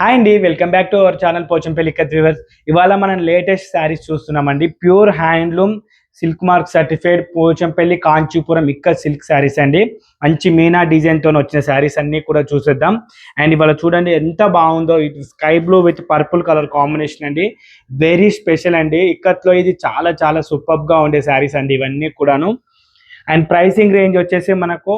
Hi అండి welcome back to our channel Pochampally katli viewers ఇవాళ మనం లేటెస్ట్ శారీస్ చూస్తున్నామండి. Pure handloom silk mark certified Pochampally Kanchipuram ఇక్క silk saris అండి. మంచి మీనా డిజైన్తో వచ్చిన శారీస్ అన్నీ కూడా చూసేద్దాం. అండ్ ఇవాళ చూడండి ఎంత బాగుందో ఇది sky blue with purple colour combination అండి. వెరీ స్పెషల్ అండి. ఇక్కత్లో ఇది చాలా చాలా సూపర్గా ఉండే శారీస్ అండి ఇవన్నీ కూడాను. అండ్ ప్రైసింగ్ రేంజ్ వచ్చేసి మనకు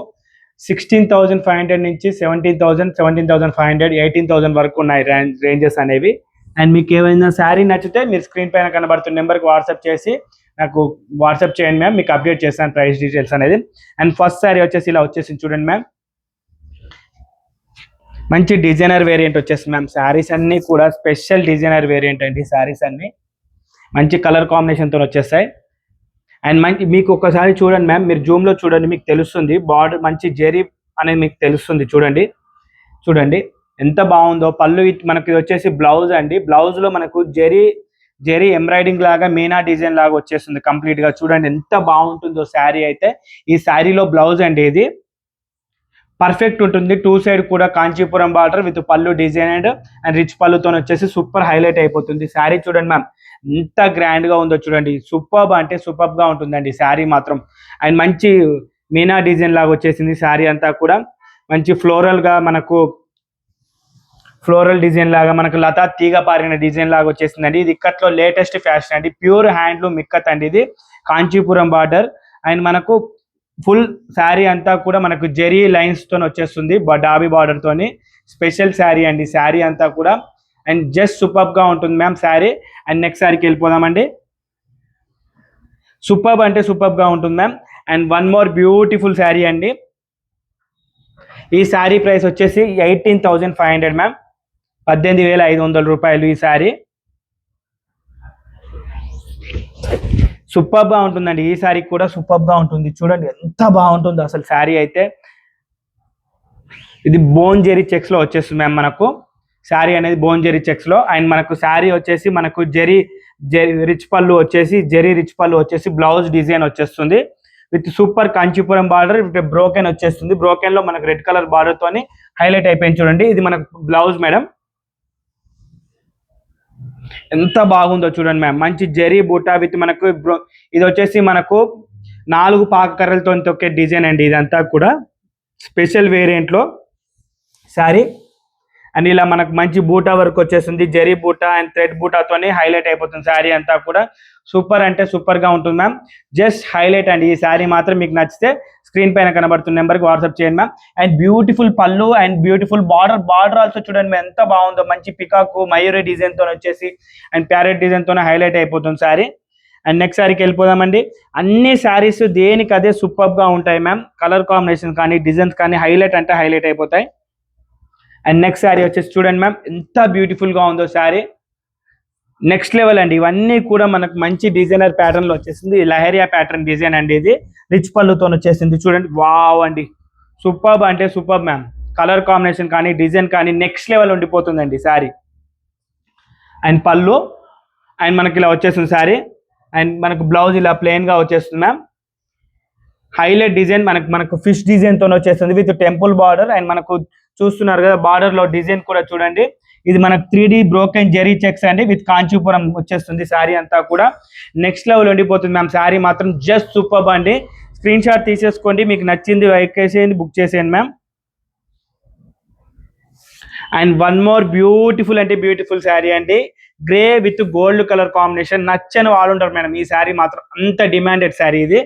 సిక్స్టీన్ థౌజండ్ ఫైవ్ హండ్రెడ్ నుంచి seventeen thousand seventeen thousand five hundred eighteen thousand వరకు ఉన్నాయి రేంజెస్ అనేవి. అండ్ మీకు ఏమైనా శారీ నచ్చితే మీరు స్క్రీన్ పైన కనబడుతున్న నెంబర్కి వాట్సాప్ చేసి నాకు వాట్సాప్ చేయండి మ్యామ్ మీకు అప్డేట్ చేస్తాను ప్రైస్ డీటెయిల్స్ అనేది. అండ్ ఫస్ట్ శారీ వచ్చేసి ఇలా వచ్చేసి చూడండి మ్యామ్. మంచి డిజైనర్ వేరియంట్ వచ్చేసి మ్యామ్. శారీస్ అన్నీ కూడా స్పెషల్ డిజైనర్ వేరియంట్ అండి శారీస్ అన్నీ. మంచి కలర్ కాంబినేషన్తో వచ్చేస్తాయి. అండ్ మంచి మీకు ఒకసారి చూడండి మ్యామ్ మీరు జూమ్లో చూడండి మీకు తెలుస్తుంది. బార్డర్ మంచి జెరీ అనేది మీకు తెలుస్తుంది. చూడండి. చూడండి. ఎంత బాగుందో. పళ్ళు మనకి వచ్చేసి బ్లౌజ్ అండి. బ్లౌజ్లో మనకు జెరీ జెరీ ఎంబ్రాయిడింగ్ లాగా మీనా డిజైన్ లాగా వచ్చేస్తుంది కంప్లీట్గా. చూడండి ఎంత బాగుంటుందో శారీ అయితే. ఈ శారీలో బ్లౌజ్ అండి ఇది. పర్ఫెక్ట్ ఉంటుంది. టూ సైడ్ కూడా Kanchipuram border with pallu design and and rich పళ్ళుతో వచ్చేసి సూపర్ హైలైట్ అయిపోతుంది. శారీ చూడండి మ్యామ్. ఎంత గ్రాండ్గా ఉందో చూడండి. సూపర్బ్ అంటే సూపర్బ్గా ఉంటుందండి శారీ మాత్రం. అండ్ మంచి మీనా డిజైన్ లాగా వచ్చేసింది శారీ అంతా కూడా. మంచి ఫ్లోరల్గా మనకు ఫ్లోరల్ డిజైన్ లాగా మనకు లతా తీగ పారిన డిజైన్ లాగా వచ్చేసిందండి. ఇది ఇక్కట్లో లేటెస్ట్ ఫ్యాషన్ అండి. ప్యూర్ హ్యాండ్లూమ్ ఇక్కత్ అండి ఇది. కాంచీపురం బార్డర్. అండ్ మనకు ఫుల్ శారీ అంతా కూడా మనకు జెరీ లైన్స్తో వచ్చేస్తుంది డాబీ బార్డర్తోని స్పెషల్ శారీ అండి శారీ అంతా కూడా. అండ్ జస్ట్ సూపర్గా ఉంటుంది మ్యామ్ శారీ. అండ్ నెక్స్ట్ శారీకి వెళ్ళిపోదామండి. సూపర్బ్ అంటే సూపర్గా ఉంటుంది ma'am. And one more beautiful saree అండి. ఈ శారీ ప్రైస్ వచ్చేసి eighteen thousand five hundred ma'am. పద్దెనిమిది వేల ఐదు వందల రూపాయలు ఈ శారీ. సూపర్గా ఉంటుందండి. ఈ శారీ కూడా సూపర్గా ఉంటుంది. చూడండి ఎంత బాగుంటుందో అసలు శారీ అయితే. ఇది బోన్ జెరీ చెక్స్లో వచ్చేస్తుంది మ్యామ్ మనకు. శారీ అనేది బోన్ జెరీ చెక్స్లో. అండ్ మనకు శారీ వచ్చేసి మనకు జెరీ జెరీ రిచ్ పళ్ళు వచ్చేసి జెరీ రిచ్ పళ్ళు వచ్చేసి బ్లౌజ్ డిజైన్ వచ్చేస్తుంది. With super Kanchipuram border with broken వచ్చేస్తుంది. బ్రోకెన్లో మనకు రెడ్ కలర్ బార్డర్ తోని హైలైట్ అయిపోయింది చూడండి. ఇది మనకు బ్లౌజ్ మేడం. ఎంత బాగుందో చూడండి మ్యామ్. మంచి జరీ బూటా విత్ మనకు బ్రో ఇది వచ్చేసి మనకు నాలుగు పాకకర్రలతో తొక్కే డిజైన్ అండి ఇదంతా కూడా. స్పెషల్ వేరియంట్లో శారీ. అండ్ ఇలా మనకు మంచి బూటా వర్క్ వచ్చేస్తుంది జరీ బూటా అండ్ థ్రెడ్ బూటాతోనే హైలైట్ అయిపోతుంది శారీ అంతా కూడా. సూపర్ అంటే సూపర్గా ఉంటుంది మ్యామ్. జస్ట్ హైలైట్ అండి ఈ శారీ మాత్రం మీకు నచ్చితే స్క్రీన్ పైన కనబడుతున్న నెంబర్కి వాట్సాప్ చేయండి ma'am. And beautiful pallu and beautiful border border also చూడండి మ్యామ్ ఎంత బాగుందో. మంచి పికాకు మయూరి డిజైన్తో వచ్చేసి అండ్ ప్యారెట్ డిజైన్ హైలైట్ అయిపోతుంది శారీ. అండ్ నెక్స్ట్ శారీకి వెళ్ళిపోదామండి. అన్ని శారీస్ దేనికి అదే సూపర్గా ఉంటాయి మ్యామ్. కలర్ కాంబినేషన్ కానీ డిజైన్స్ కానీ హైలైట్ అంటే హైలైట్ అయిపోతాయి. అండ్ నెక్స్ట్ శారీ వచ్చేసి చూడండి మ్యామ్ ఎంత బ్యూటిఫుల్గా ఉందో శారీ. నెక్స్ట్ లెవెల్ అండి. ఇవన్నీ కూడా మనకు మంచి డిజైనర్ ప్యాటర్న్లో వచ్చేసింది. లహరియా ప్యాటర్న్ డిజైన్ అండి ఇది. రిచ్ పళ్ళుతో వచ్చేసింది. చూడండి. వావ్ అండి. సూపర్బ్ అంటే సూపర్బ్ మ్యామ్ కలర్ కాంబినేషన్ కానీ డిజైన్ కానీ నెక్స్ట్ లెవెల్ ఉండిపోతుందండి శారీ అండ్ పళ్ళు. అండ్ మనకి ఇలా వచ్చేస్తుంది శారీ అండ్ మనకు బ్లౌజ్ ఇలా ప్లెయిన్గా వచ్చేస్తుంది మ్యామ్ హైలైట్ డిజైన్ మనకు మనకు ఫిష్ డిజైన్తో వచ్చేస్తుంది. విత్ టెంపుల్ బార్డర్ అండ్ మనకు చూస్తున్నారు కదా బార్డర్లో డిజైన్ కూడా చూడండి. ఇది మనకు three D broken zari checks అండి. విత్ కాంచీపురం వచ్చేస్తుంది శారీ అంతా కూడా. నెక్స్ట్ లెవెల్ ఉండిపోతుంది మ్యామ్ శారీ మాత్రం జస్ట్ సూపర్ అండి. స్క్రీన్ షాట్ తీసేసుకోండి. మీకు నచ్చింది ఎక్కేసేయండి బుక్ చేసేయండి ma'am and one more beautiful అంటే బ్యూటిఫుల్ శారీ అండి. Grey with gold colour combination నచ్చని వాళ్ళు ఉంటారు మేడం. ఈ శారీ మాత్రం అంత డిమాండెడ్ శారీ ఇది.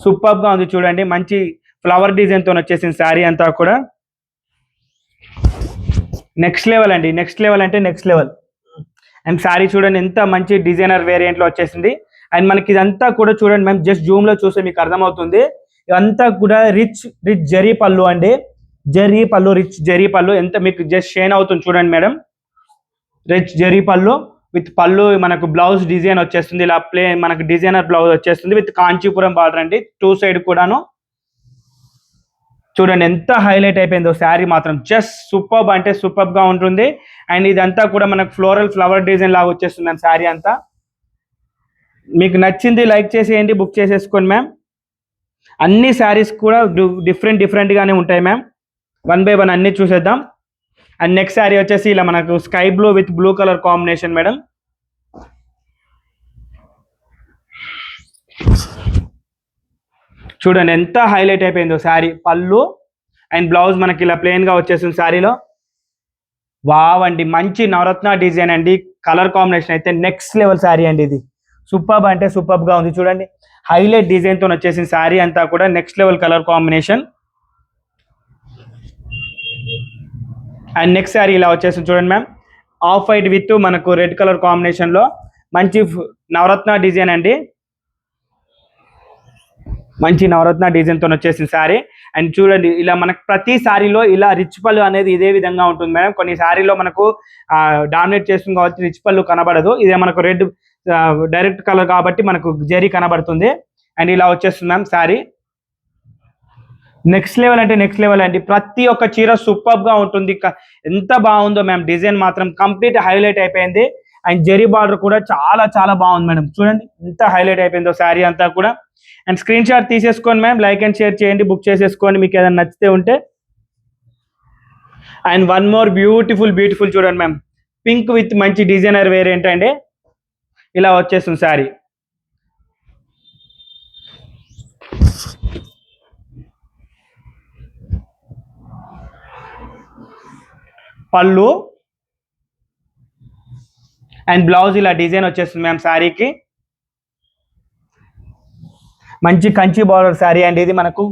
సూపర్గా ఉంది చూడండి. మంచి ఫ్లవర్ డిజైన్తో వచ్చేసిన శారీ అంతా కూడా. నెక్స్ట్ లెవెల్ అండి. నెక్స్ట్ లెవెల్ అంటే నెక్స్ట్ లెవెల్ అండ్ శారీ చూడండి ఎంత మంచి డిజైనర్ వేరియంట్లో వచ్చేసింది. అండ్ మనకి ఇదంతా కూడా చూడండి మేము జస్ట్ జూమ్లో చూస్తే మీకు అర్థమవుతుంది. ఇదంతా కూడా రిచ్ రిచ్ జరీ పళ్ళు అండి. జరీ పళ్ళు రిచ్ జరీ పళ్ళు. ఎంత మీకు జస్ట్ షేన్ అవుతుంది చూడండి మేడం రిచ్ జరీ పళ్ళు విత్ పళ్ళు మనకు బ్లౌజ్ డిజైన్ వచ్చేస్తుంది. ఇలా ప్లే మనకు డిజైనర్ బ్లౌజ్ వచ్చేస్తుంది విత్ కాంచీపురం బార్డర్ అండి. టూ సైడ్ కూడాను చూడండి ఎంత హైలైట్ అయిపోయిందో శారీ మాత్రం. జస్ట్ సూపర్బ్ అంటే సూపర్బ్గా ఉంటుంది. అండ్ ఇదంతా కూడా మనకు ఫ్లోరల్ ఫ్లవర్ డిజైన్ లాగా వచ్చేస్తుంది శారీ అంతా. మీకు నచ్చింది లైక్ చేసేయండి బుక్ చేసేసుకోండి మ్యామ్. అన్ని శారీస్ కూడా డిఫరెంట్ డిఫరెంట్గానే ఉంటాయి మ్యామ్. వన్ బై వన్ అన్ని చూసేద్దాం. అండ్ నెక్స్ట్ శారీ వచ్చేసి ఇలా మనకు sky blue with blue colour combination madam. చూడండి ఎంత హైలైట్ అయిపోయిందో శారీ. పళ్ళు అండ్ బ్లౌజ్ మనకి ఇలా ప్లెయిన్గా వచ్చేస్తుంది శారీలో. వావ్ అండి మంచి నవరత్న డిజైన్ అండి. కలర్ కాంబినేషన్ అయితే నెక్స్ట్ లెవెల్ శారీ అండి ఇది. సూపర్బ్ అంటే సూపర్బ్గా ఉంది. చూడండి హైలైట్ డిజైన్తో వచ్చేసిన శారీ అంతా కూడా next level colour combination and next sari ఇలా వచ్చేసింది చూడండి మ్యామ్ ఆఫ్ వైట్ విత్ మనకు రెడ్ కలర్ కాంబినేషన్లో మంచి నవరత్న డిజైన్ అండి. మంచి నవరత్న డిజైన్తో వచ్చేసిన శారీ అండ్ చూడండి ఇలా మనకు ప్రతి శారీలో ఇలా రిచ్ పళ్ళు అనేది ఇదే విధంగా ఉంటుంది మేడం. కొన్ని శారీలో మనకు డామినేట్ చేస్తుంది కాబట్టి రిచ్ పళ్ళు కనబడదు. ఇదే మనకు రెడ్ డైరెక్ట్ కలర్ కాబట్టి మనకు జరీ కనబడుతుంది. అండ్ ఇలా వచ్చేస్తుంది మ్యామ్ శారీ నెక్స్ట్ లెవెల్ అంటే నెక్స్ట్ లెవెల్ అండి. ప్రతి ఒక్క చీర సూపర్గా ఉంటుంది. ఎంత బాగుందో మ్యామ్ డిజైన్ మాత్రం కంప్లీట్ హైలైట్ అయిపోయింది. అండ్ జెరీ బార్డర్ కూడా చాలా చాలా బాగుంది మేడం. చూడండి ఎంత హైలైట్ అయిపోయిందో శారీ అంతా కూడా. అండ్ స్క్రీన్ షాట్ తీసేసుకోండి మ్యామ్. లైక్ అండ్ షేర్ చేయండి బుక్ చేసేసుకోండి మీకు ఏదైనా నచ్చితే ఉంటే. And one more beautiful beautiful చూడండి మ్యామ్. పింక్ విత్ మంచి డిజైనర్ వేర్ ఏంటంటే ఇలా వచ్చేస్తుంది శారీ. పళ్ళు అండ్ బ్లౌజ్ ఇలా డిజైన్ వచ్చేస్తుంది మ్యామ్ శారీకి. మంచి కంచి బార్డర్ శారీ అండి ఇది మనకు.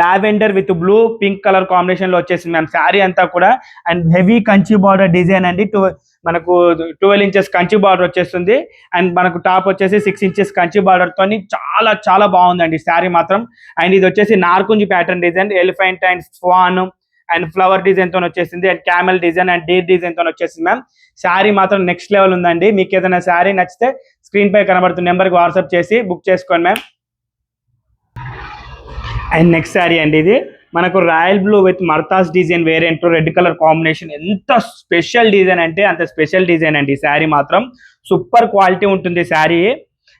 Lavender with blue pink colour కాంబినేషన్లో వచ్చేసింది మ్యామ్ శారీ అంతా కూడా. And heavy Kanchi border design అండి. టూ మనకు ట్వెల్వ్ ఇంచెస్ కంచి బార్డర్ వచ్చేస్తుంది. అండ్ మనకు టాప్ వచ్చేసి సిక్స్ ఇంచెస్ కంచి బార్డర్ తోని చాలా చాలా బాగుందండి శారీ మాత్రం. అండ్ ఇది వచ్చేసి నార్కుంజి pattern design elephant and swan and flower డిజైన్తో వచ్చేసింది. And camel design and deer డిజైన్తో వచ్చేసింది మ్యామ్. శారీ మాత్రం నెక్స్ట్ లెవెల్ ఉందండి. మీకు ఏదైనా శారీ నచ్చితే స్క్రీన్ పై కనబడుతున్న నెంబర్కి వాట్సాప్ చేసి బుక్ చేసుకోండి మ్యామ్. అండ్ నెక్స్ట్ శారీ అండి ఇది. మనకు royal blue with మర్తాస్ design variant red colour combination. ఎంత స్పెషల్ డిజైన్ అంటే అంత స్పెషల్ డిజైన్ అండి ఈ శారీ మాత్రం. సూపర్ క్వాలిటీ ఉంటుంది శారీ.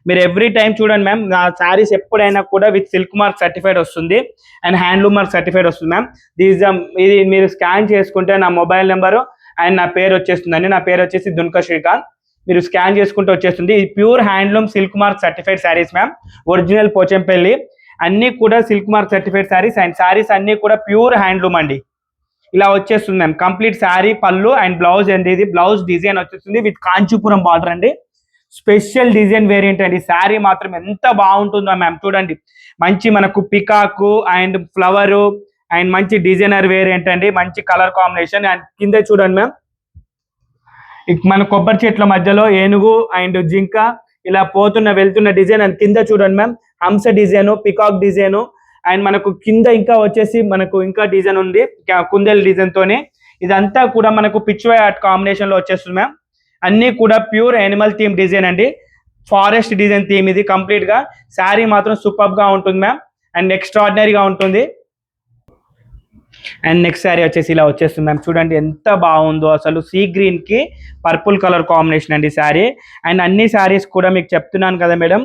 మీరు ఎవ్రీ టైం చూడండి మ్యామ్. నా శారీస్ ఎప్పుడైనా కూడా విత్ సిల్క్ మార్క్ సర్టిఫైడ్ వస్తుంది. అండ్ హ్యాండ్లూమ్ మార్క్ సర్టిఫైడ్ వస్తుంది మ్యామ్. దీస్ ఇది మీరు స్కాన్ చేసుకుంటే నా మొబైల్ నెంబరు అండ్ నా పేరు వచ్చేస్తుందండి. నా పేరు వచ్చేసి దున్క శ్రీకాంత్. మీరు స్కాన్ చేసుకుంటే వచ్చేస్తుంది. ఇది pure handloom silk mark certified saris ma'am. Original Pochampally. అన్నీ కూడా silk mark certified saris and saris అన్నీ కూడా ప్యూర్ హ్యాండ్లూమ్ అండి. ఇలా వచ్చేస్తుంది ma'am. Complete sari pallu and blouse అండి ఇది. బ్లౌజ్ డిజైన్ వచ్చేస్తుంది విత్ కాంచీపురం బార్డర్ అండి. స్పెషల్ డిజైన్ వేరియంట్ అండి. శారీ మాత్రం ఎంత బాగుంటుందో మ్యామ్. చూడండి. మంచి మనకు పికాకు అండ్ ఫ్లవరు అండ్ మంచి డిజైనర్ వేరియంట్ అండి మంచి కలర్ కాంబినేషన్. అండ్ కింద చూడండి మ్యామ్. మన కొబ్బరి చెట్ల మధ్యలో ఏనుగు అండ్ జింక ఇలా పోతున్న వెళ్తున్న డిజైన్. అండ్ కింద చూడండి మ్యామ్. హంస డిజైన్ పికాక్ డిజైన్. అండ్ మనకు కింద ఇంకా వచ్చేసి మనకు ఇంకా డిజైన్ ఉంది. కుందేలు డిజైన్ తోనే. ఇదంతా కూడా మనకు పిచ్వై ఆర్ట్ కాంబినేషన్లో వచ్చేస్తుంది మ్యామ్. అన్ని కూడా ప్యూర్ యానిమల్ థీమ్ డిజైన్ అండి. ఫారెస్ట్ డిజైన్ థీమ్ ఇది కంప్లీట్గా శారీ మాత్రం సూపర్గా ఉంటుంది మ్యామ్. అండ్ ఎక్స్ట్రాడినరీగా ఉంటుంది. అండ్ నెక్స్ట్ శారీ వచ్చేసి ఇలా వచ్చేస్తుంది మ్యామ్ చూడండి ఎంత బాగుందో అసలు సీ గ్రీన్కి పర్పుల్ కలర్ కాంబినేషన్ అండి శారీ అండ్ అన్ని శారీస్ కూడా మీకు చెప్తున్నాను కదా మేడం.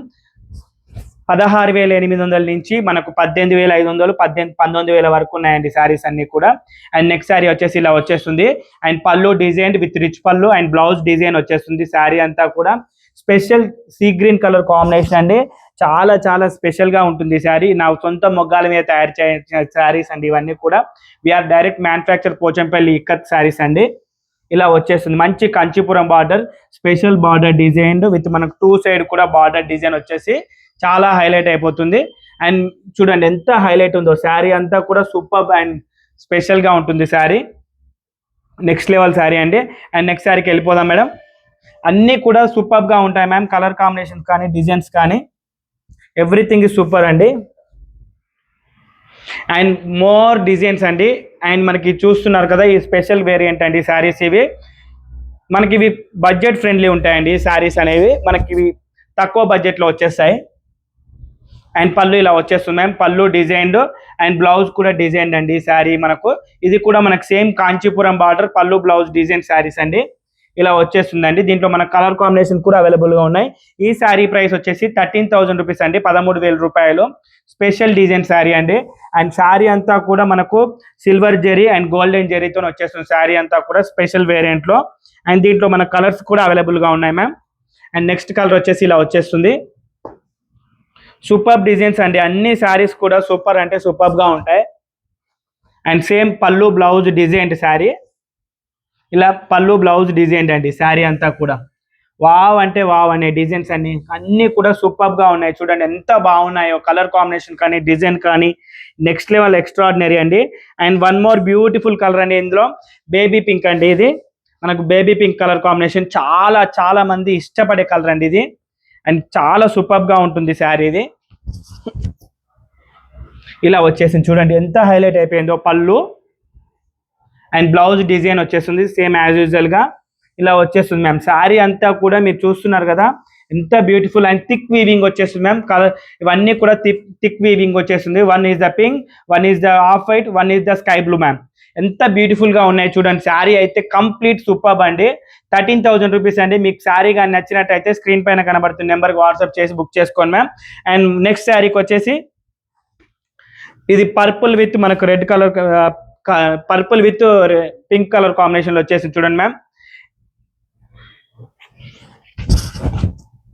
పదహారు వేల ఎనిమిది వందల నుంచి మనకు పద్దెనిమిది వేల ఐదు వందలు పద్దెనిమిది పంతొమ్మిది వేల వరకు ఉన్నాయండి శారీస్ అన్ని కూడా. అండ్ నెక్స్ట్ శారీ వచ్చేసి ఇలా వచ్చేస్తుంది. And pallu design with rich pallu and blouse design వచ్చేస్తుంది శారీ అంతా కూడా. Special sea green colour combination అండి. చాలా చాలా స్పెషల్గా ఉంటుంది శారీ నా సొంత మొగ్గాల మీద తయారు చేసిన శారీస్ అండి ఇవన్నీ కూడా. We are direct manufacture Pochampally ikat saris అండి. ఇలా వచ్చేస్తుంది. మంచి Kanchipuram border special border design with మనకు టూ సైడ్ కూడా బార్డర్ డిజైన్ వచ్చేసి చాలా హైలైట్ అయిపోతుంది. అండ్ చూడండి ఎంత హైలైట్ ఉందో. శారీ అంతా కూడా సూపర్ అండ్ స్పెషల్గా ఉంటుంది శారీ నెక్స్ట్ లెవెల్ శారీ అండి. అండ్ నెక్స్ట్ శారీకి వెళ్ళిపోదాం మేడం. అన్నీ కూడా సూపర్గా ఉంటాయి మ్యామ్ కలర్ కాంబినేషన్స్ కానీ డిజైన్స్ కానీ. ఎవ్రీథింగ్ ఇస్ సూపర్ అండి. అండ్ మోర్ డిజైన్స్ అండి. అండ్ మనకి చూస్తున్నారు కదా ఈ స్పెషల్ వేరియంట్ అండి శారీస్ ఇవి. మనకి ఇవి బడ్జెట్ ఫ్రెండ్లీ ఉంటాయండి శారీస్ అనేవి. మనకి ఇవి తక్కువ బడ్జెట్లో వచ్చేస్తాయి. అండ్ పళ్ళు ఇలా వచ్చేస్తుంది పళ్ళు డిజైన్డ్ అండ్ బ్లౌజ్ కూడా డిజైన్ అండి శారీ మనకు. ఇది కూడా మనకు same Kanchipuram border pallu blouse design saris అండి. ఇలా వచ్చేస్తుందండి. దీంట్లో మన కలర్ కాంబినేషన్ కూడా అవైలబుల్గా ఉన్నాయి. ఈ శారీ ప్రైస్ వచ్చేసి థర్టీన్ థౌసండ్ రూపీస్ అండి. పదమూడు వేల రూపాయలు. స్పెషల్ డిజైన్ శారీ అండి. అండ్ శారీ అంతా కూడా మనకు సిల్వర్ జెరీ అండ్ గోల్డెన్ జెరీతో వచ్చేస్తుంది శారీ అంతా కూడా స్పెషల్ వేరియంట్లో. అండ్ దీంట్లో మన కలర్స్ కూడా అవైలబుల్గా ఉన్నాయి మ్యామ్ అండ్ నెక్స్ట్ కలర్ వచ్చేసి ఇలా వచ్చేస్తుంది. సూపర్ డిజైన్స్ అండి. అన్ని శారీస్ కూడా సూపర్ అంటే సూపర్గా ఉంటాయి. And same pallu blouse design sari ఇలా పళ్ళు బ్లౌజ్ డిజైన్ అండి శారీ అంతా కూడా. వావ్ అంటే వావ్ అనే డిజైన్స్ అన్ని అన్ని కూడా సూపర్గా ఉన్నాయి. చూడండి ఎంత బాగున్నాయో కలర్ కాంబినేషన్ కానీ డిజైన్ కానీ. నెక్స్ట్ లెవెల్ ఎక్స్ట్రాడినరీ అండి. And one more beautiful colour అండి ఇందులో. బేబీ పింక్ అండి ఇది. మనకు బేబీ పింక్ కలర్ కాంబినేషన్ చాలా చాలా మంది ఇష్టపడే కలర్ అండి ఇది. అండ్ చాలా సూపర్గా ఉంటుంది శారీ ఇది. ఇలా వచ్చేసింది చూడండి ఎంత హైలైట్ అయిపోయిందో పళ్ళు. అండ్ బ్లౌజ్ డిజైన్ వచ్చేస్తుంది సేమ్ యాజ్ యూజువల్గా ఇలా వచ్చేస్తుంది మ్యామ్ శారీ అంతా కూడా మీరు చూస్తున్నారు కదా ఎంత బ్యూటిఫుల్ అండ్ థిక్ వీవింగ్ వచ్చేస్తుంది మ్యామ్ కలర్ ఇవన్నీ కూడా థిక్ థిక్ వీవింగ్ వచ్చేస్తుంది. One is the pink one is the off white one is the sky blue ma'am ఎంత బ్యూటిఫుల్గా ఉన్నాయి చూడండి. శారీ అయితే కంప్లీట్ సూపర్ అండి. థర్టీన్ థౌసండ్ రూపీస్ అండి. మీకు శారీ కానీ నచ్చినట్టయితే స్క్రీన్ పైన కనబడుతుంది నెంబర్కి వాట్సాప్ చేసి బుక్ చేసుకోండి మ్యామ్ అండ్ నెక్స్ట్ శారీకి వచ్చేసి ఇది పర్పుల్ విత్ మనకు red colour purple with pink colour కాంబినేషన్లో వచ్చేసి చూడండి మ్యామ్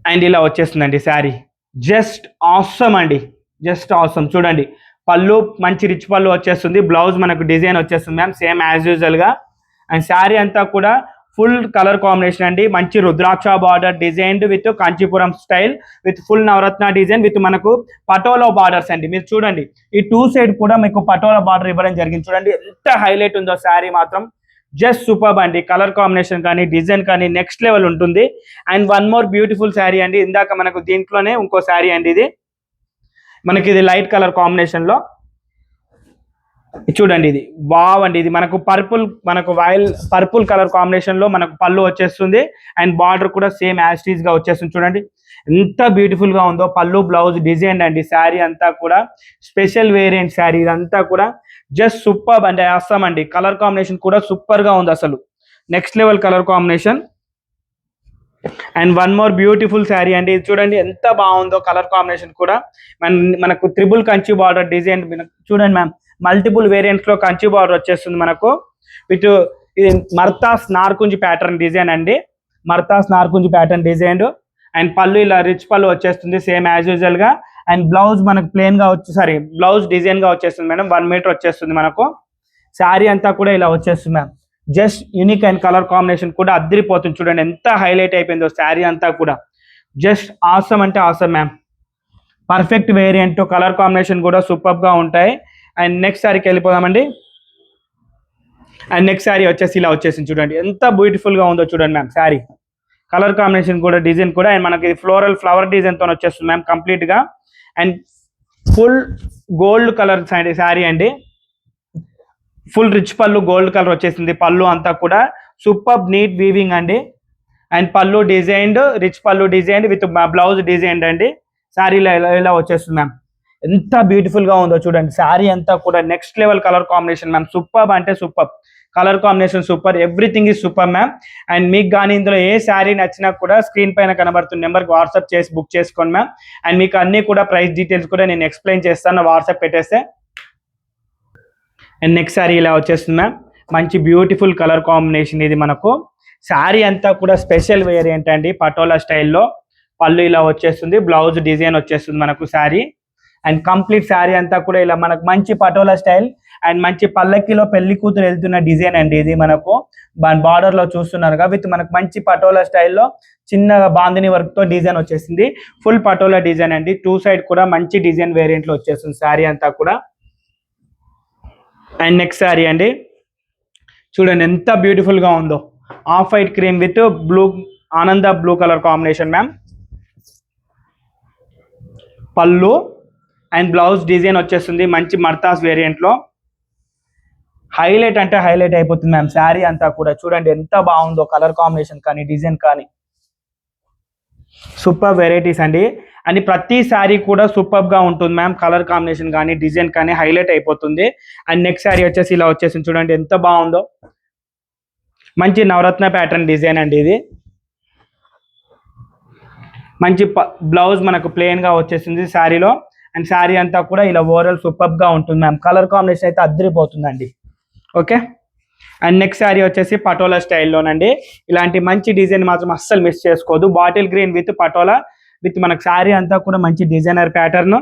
అండ్ ఇలా వచ్చేస్తుందండి శారీ. జస్ట్ ఆసమ్ అండి. జస్ట్ ఆసమ్ చూడండి. పళ్ళు మంచి రిచ్ పళ్ళు వచ్చేస్తుంది. బ్లౌజ్ మనకు డిజైన్ వచ్చేస్తుంది మ్యామ్ సేమ్ యాజ్ యూజువల్గా. అండ్ శారీ అంతా కూడా ఫుల్ కలర్ కాంబినేషన్ అండి. మంచి rudraksha border designed with Kanchipuram style with full Navaratna design with మనకు పటోలా బార్డర్స్ అండి. మీరు చూడండి ఈ టూ సైడ్ కూడా మీకు పటోలా బార్డర్ ఇవ్వడం జరిగింది. చూడండి ఎంత హైలైట్ ఉందో శారీ మాత్రం. జస్ట్ సూపర్ అండి. కలర్ కాంబినేషన్ కానీ డిజైన్ కానీ నెక్స్ట్ లెవెల్ ఉంటుంది. And one more beautiful sari అండి. ఇందాక మనకు దీంట్లోనే ఇంకో శారీ అండి ఇది. మనకి ఇది లైట్ కలర్ కాంబినేషన్లో చూడండి ఇది. వావ్ అండి. ఇది మనకు పర్పుల్ మనకు వైల్ పర్పుల్ కలర్ కాంబినేషన్లో మనకు పళ్ళు వచ్చేస్తుంది. అండ్ బార్డర్ కూడా సేమ్ యాస్టీజ్గా వచ్చేస్తుంది చూడండి. ఎంత బ్యూటిఫుల్గా ఉందో పళ్ళు బ్లౌజ్ డిజైన్ అండి. శారీ అంతా కూడా స్పెషల్ వేరియంట్ శారీ ఇదంతా కూడా జస్ట్ సూపర్ అండి. అస్సాం అండి. కలర్ కాంబినేషన్ కూడా సూపర్గా ఉంది అసలు. Next level colour combination and one more beautiful sari అండి. ఇది చూడండి ఎంత బాగుందో కలర్ కాంబినేషన్ కూడా. మన మనకు త్రిబుల్ కంచి బార్డర్ డిజైన్ చూడండి మ్యామ్ మల్టిపుల్ వేరియంట్స్లో కంచి బార్డర్ వచ్చేస్తుంది మనకు. విత్ ఇది మర్తాస్ నార్కుంజి ప్యాటర్న్ డిజైన్ అండి. మర్తాస్ నార్కుంజి ప్యాటర్న్ డిజైన్ అండ్ పళ్ళు ఇలా రిచ్ పళ్ళు వచ్చేస్తుంది సేమ్ యాజ్ యూజువల్గా. అండ్ బ్లౌజ్ మనకు ప్లేన్గా వచ్చి సారీ బ్లౌజ్ డిజైన్గా వచ్చేస్తుంది మేడం. వన్ మీటర్ వచ్చేస్తుంది మనకు. శారీ అంతా కూడా ఇలా వచ్చేస్తుంది ma'am. Just unique and colour combination కూడా అద్దరిపోతుంది చూడండి. ఎంత హైలైట్ అయిపోయిందో శారీ అంతా కూడా. జస్ట్ ఆసమ్ అంటే awesome ma'am. Perfect variant colour combination కూడా సూపర్గా ఉంటాయి. అండ్ నెక్స్ట్ శారీకి వెళ్ళిపోదామండి. అండ్ నెక్స్ట్ శారీ వచ్చేసి ఇలా వచ్చేసింది చూడండి. ఎంత బ్యూటిఫుల్గా ఉందో చూడండి మ్యామ్ శారీ కలర్ కాంబినేషన్ కూడా డిజైన్ కూడా అండ్ మనకి ఫ్లోరల్ ఫ్లవర్ డిజైన్తో వచ్చేస్తుంది మ్యామ్ కంప్లీట్గా. And full gold colour sari అండి. Full rich pallu gold colour వచ్చేసింది పళ్ళు అంతా కూడా. సూపర్ నీట్ వీవింగ్ అండి. And pallu designed rich pallu design with blouse design అండి. శారీలో ఇలా ఇలా వచ్చేస్తుంది మ్యామ్ ఎంత బ్యూటిఫుల్గా ఉందో చూడండి. శారీ అంతా కూడా next level colour combination ma'am super అంటే super colour combination super everything is super ma'am and మీకు కానీ ఇందులో ఏ శారీ నచ్చినా కూడా స్క్రీన్ పైన కనబడుతున్న నెంబర్కి వాట్సాప్ చేసి బుక్ చేసుకోండి మ్యామ్ అండ్ మీకు అన్ని కూడా ప్రైస్ డీటెయిల్స్ కూడా నేను ఎక్స్ప్లెయిన్ చేస్తాను. వాట్సాప్ పెట్టేస్తే. అండ్ నెక్స్ట్ శారీ ఇలా వచ్చేస్తుంది మ్యామ్ మంచి బ్యూటిఫుల్ కలర్ కాంబినేషన్ ఇది మనకు. శారీ అంతా కూడా స్పెషల్ వేరియంట్ అండి పటోలా స్టైల్లో పళ్ళు ఇలా వచ్చేస్తుంది. బ్లౌజ్ డిజైన్ వచ్చేస్తుంది మనకు శారీ. అండ్ కంప్లీట్ శారీ అంతా కూడా ఇలా మనకు మంచి పటోలా స్టైల్ అండ్ మంచి పల్లకిలో పెళ్ళి కూతురు వెళ్తున్న డిజైన్ అండి ఇది మనకు. బార్డర్లో చూస్తున్నారుగా విత్ మనకు మంచి పటోలా స్టైల్లో చిన్నగా బాందిని వర్క్తో డిజైన్ వచ్చేసింది. ఫుల్ పటోలా డిజైన్ అండి. టూ సైడ్ కూడా మంచి డిజైన్ వేరియంట్లో వచ్చేస్తుంది శారీ అంతా కూడా. అండ్ నెక్స్ట్ శారీ అండి. చూడండి ఎంత బ్యూటిఫుల్గా ఉందో. Off white cream with blue ఆనంద బ్లూ కలర్ కాంబినేషన్ మ్యామ్ పళ్ళు. అండ్ బ్లౌజ్ డిజైన్ వచ్చేస్తుంది మంచి మర్తాస్ వేరియంట్లో. హైలైట్ అంటే హైలైట్ అయిపోతుంది మ్యామ్ శారీ అంతా కూడా. చూడండి ఎంత బాగుందో కలర్ కాంబినేషన్ కానీ డిజైన్ కానీ. సూపర్ వెరైటీస్ అండి. అండ్ ప్రతి శారీ కూడా సూపర్గా ఉంటుంది మ్యామ్ కలర్ కాంబినేషన్ కానీ డిజైన్ కానీ హైలైట్ అయిపోతుంది. అండ్ నెక్స్ట్ శారీ వచ్చేసి ఇలా వచ్చేసింది చూడండి ఎంత బాగుందో. మంచి నవరత్న ప్యాటర్న్ డిజైన్ అండి ఇది. మంచి బ్లౌజ్ మనకు ప్లెయిన్గా వచ్చేసింది శారీలో. అండ్ శారీ అంతా కూడా ఇలా ఓవరాల్ సూపర్గా ఉంటుంది మ్యామ్ కలర్ కాంబినేషన్ అయితే అద్దరిపోతుందండి. ఓకే అండ్ నెక్స్ట్ శారీ వచ్చేసి పటోలా స్టైల్లోనండి. ఇలాంటి మంచి డిజైన్ మాత్రం అస్సలు మిస్ చేసుకోవద్దు bottle green with Patola with మనకు శారీ అంతా కూడా మంచి డిజైనర్ ప్యాటర్న్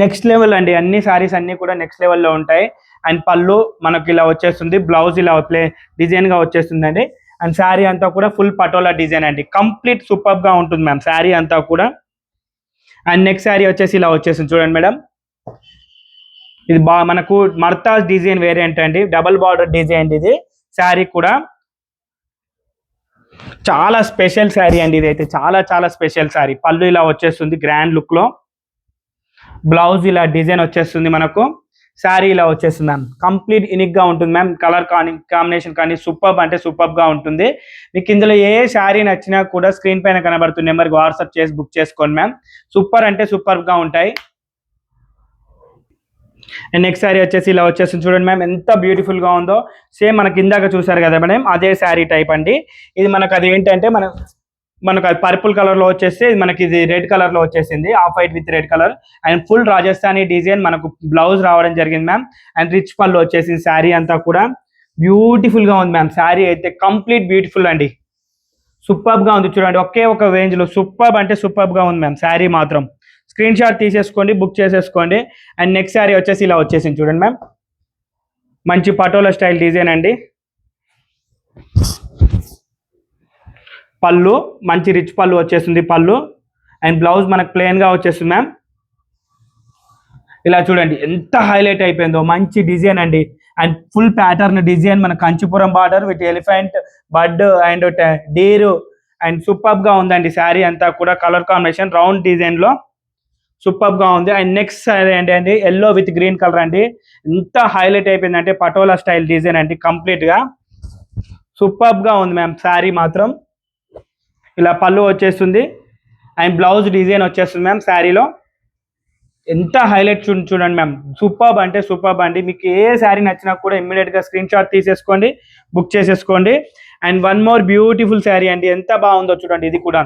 నెక్స్ట్ లెవెల్ అండి. అన్ని సారీస్ అన్ని కూడా నెక్స్ట్ లెవెల్లో ఉంటాయి. అండ్ పళ్ళు మనకి ఇలా వచ్చేస్తుంది. బ్లౌజ్ ఇలా ప్లే డిజైన్గా వచ్చేస్తుంది అండ్ శారీ అంతా కూడా ఫుల్ పటోలా డిజైన్ అండి. కంప్లీట్ సూపర్గా ఉంటుంది మ్యామ్ శారీ అంతా కూడా. అండ్ నెక్స్ట్ శారీ వచ్చేసి ఇలా వచ్చేసింది చూడండి మేడం. ఇది బా మనకు మర్తాజ్ డిజైన్ వేరియంట్ అండి. డబల్ బార్డర్ డిజైన్ ఇది. శారీ కూడా చాలా స్పెషల్ శారీ అండి ఇది అయితే చాలా చాలా స్పెషల్ శారీ. పళ్ళు ఇలా వచ్చేస్తుంది గ్రాండ్ లుక్లో బ్లౌజ్ ఇలా డిజైన్ వచ్చేస్తుంది మనకు. శారీ ఇలా వచ్చేస్తుంది మ్యామ్ కంప్లీట్ యూనిక్గా ఉంటుంది మ్యామ్ కలర్ కానీ కాంబినేషన్ కానీ సూపర్ అంటే సూపర్గా ఉంటుంది. మీకు ఇందులో ఏ శారీ నచ్చినా కూడా స్క్రీన్ పైన కనబడుతున్న నెంబర్కి వాట్సాప్ చేసి బుక్ చేసుకోండి మ్యామ్ సూపర్ అంటే సూపర్గా ఉంటాయి. అండ్ నెక్స్ట్ శారీ వచ్చేసి ఇలా వచ్చేసింది చూడండి మ్యామ్ ఎంత బ్యూటిఫుల్గా ఉందో. సేమ్ మనకి ఇందాక చూసారు కదా మేడం అదే శారీ టైప్ అండి. ఇది మనకు అది ఏంటంటే మన మనకు అది పర్పుల్ కలర్లో వచ్చేసి మనకి ఇది రెడ్ కలర్లో వచ్చేసింది. Off white with red colour and full Rajasthani design మనకు బ్లౌజ్ రావడం జరిగింది మ్యామ్ అండ్ రిచ్ పళ్ళు వచ్చేసింది శారీ అంతా కూడా. బ్యూటిఫుల్గా ఉంది మ్యామ్ శారీ అయితే కంప్లీట్ బ్యూటిఫుల్ అండి. సూపర్గా ఉంది చూడండి. ఒకే ఒక రేంజ్లో సూపర్బ్ సూపర్ అంటే సూపర్గా ఉంది మ్యామ్ శారీ మాత్రం. స్క్రీన్ షాట్ తీసేసుకోండి బుక్ చేసేసుకోండి. అండ్ నెక్స్ట్ శారీ వచ్చేసి ఇలా వచ్చేసింది చూడండి మ్యామ్ మంచి పటోలా స్టైల్ డిజైన్ అండి. పళ్ళు మంచి రిచ్ పళ్ళు వచ్చేస్తుంది పళ్ళు. అండ్ బ్లౌజ్ మనకు ప్లెయిన్గా వచ్చేస్తుంది మ్యామ్ ఇలా చూడండి ఎంత హైలైట్ అయిపోయిందో మంచి డిజైన్ అండి. అండ్ ఫుల్ ప్యాటర్న్ డిజైన్ మన Kanchipuram border with elephant bird and deer and సూపర్గా ఉందండి శారీ అంతా కూడా కలర్ కాంబినేషన్ రౌండ్ డిజైన్లో. సూపర్గా ఉంది. అండ్ నెక్స్ట్ శారీ ఏంటండి ఎల్లో విత్ గ్రీన్ కలర్ అండి. ఎంత హైలైట్ అయిపోయిందంటే పటోలా స్టైల్ డిజైన్ అండి కంప్లీట్గా. గా ఉంది మ్యామ్ శారీ మాత్రం. ఇలా పళ్ళు వచ్చేస్తుంది. అండ్ బ్లౌజ్ డిజైన్ వచ్చేస్తుంది మ్యామ్ శారీలో. ఎంత హైలైట్ చూ చూడండి మ్యామ్. సూపర్బ్ అంటే సూపర్బ్ అండి. మీకు ఏ శారీ నచ్చినా కూడా ఇమ్మీడియట్గా స్క్రీన్ షాట్ తీసేసుకోండి బుక్ చేసేసుకోండి. And one more beautiful sari అండి. ఎంత బాగుందో చూడండి ఇది కూడా.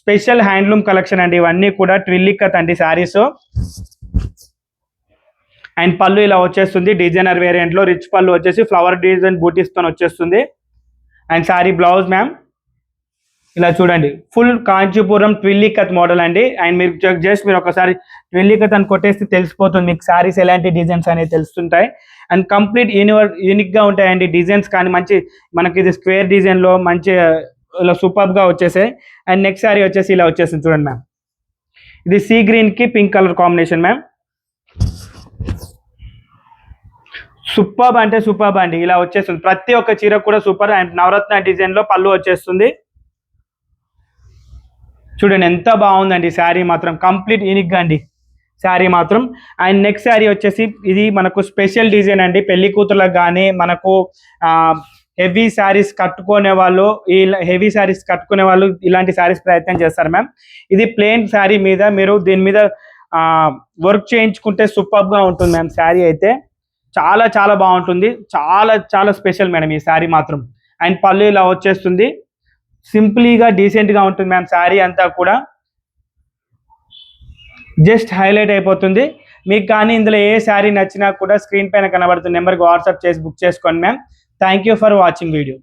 స్పెషల్ హ్యాండ్లూమ్ కలెక్షన్ అండి ఇవన్నీ కూడా ట్విల్లిక్కత్ అండి శారీస్. అండ్ పళ్ళు ఇలా వచ్చేస్తుంది. డిజైనర్ వేరియంట్లో రిచ్ పళ్ళు వచ్చేసి ఫ్లవర్ డిజైన్ బూటీస్తో వచ్చేస్తుంది. And sari blouse ma'am. ఇలా చూడండి. ఫుల్ కాంచీపురం ట్విల్లికత్ మోడల్ అండి. అండ్ మీరు జస్ట్ మీరు ఒకసారి ట్విల్లికత్ అని కొట్టేస్తే తెలిసిపోతుంది మీకు శారీస్ ఎలాంటి డిజైన్స్ అనేవి తెలుస్తుంటాయి. అండ్ కంప్లీట్ యూనివర్ యూనిక్గా ఉంటాయండి డిజైన్స్ కానీ మంచి మనకి ఇది స్క్వేర్ డిజైన్లో మంచి ఇలా సూపర్గా వచ్చేసాయి. అండ్ నెక్స్ట్ శారీ వచ్చేసి ఇలా వచ్చేసింది చూడండి మ్యామ్ ఇది సీ గ్రీన్కి pink colour combination ma'am super అంటే సూపర్ అండి. ఇలా వచ్చేస్తుంది. ప్రతి ఒక్క చీర కూడా సూపర్ అండ్ నవరత్న డిజైన్లో పళ్ళు వచ్చేస్తుంది. చూడండి ఎంత బాగుందండి శారీ మాత్రం. కంప్లీట్ యూనిక్గా అండి. శారీ మాత్రం. అండ్ నెక్స్ట్ శారీ వచ్చేసి ఇది మనకు స్పెషల్ డిజైన్ అండి. పెళ్ళి కూతుర్లకు కానీ మనకు హెవీ శారీస్ కట్టుకునే వాళ్ళు ఈ హెవీ శారీస్ కట్టుకునే వాళ్ళు ఇలాంటి శారీస్ ప్రయత్నం చేస్తారు మ్యామ్ ఇది ప్లెయిన్ శారీ మీద మీరు దీని మీద వర్క్ చేయించుకుంటే సూపర్గా ఉంటుంది మ్యామ్ శారీ అయితే. చాలా చాలా బాగుంటుంది. చాలా చాలా స్పెషల్ మేడం ఈ శారీ మాత్రం. అండ్ పళ్ళు ఇలా వచ్చేస్తుంది. సింప్లీగా డీసెంట్గా ఉంటుంది మ్యామ్ శారీ అంతా కూడా. జస్ట్ హైలైట్ అయిపోతుంది. మీకు కానీ ఇందులో ఏ శారీ నచ్చినా కూడా స్క్రీన్ పైన కనబడుతున్న నెంబర్కి వాట్సాప్ చేసి బుక్ చేసుకోండి ma'am thank you for watching video